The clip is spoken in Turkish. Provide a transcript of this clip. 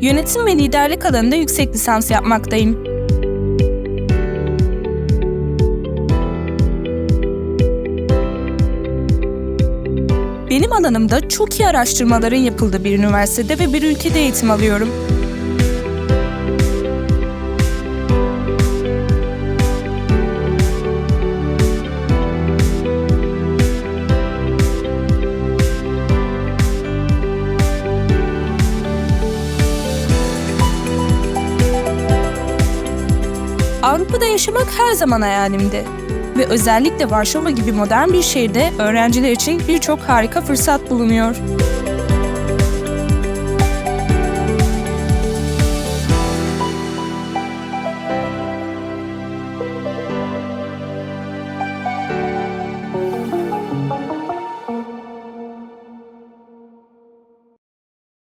Yönetim ve liderlik alanında yüksek lisans yapmaktayım. Benim alanımda çok iyi araştırmaların yapıldığı bir üniversitede ve bir ülkede eğitim alıyorum. Avrupa'da yaşamak her zaman hayalimdi. Ve özellikle Varşova gibi modern bir şehirde öğrenciler için birçok harika fırsat bulunuyor.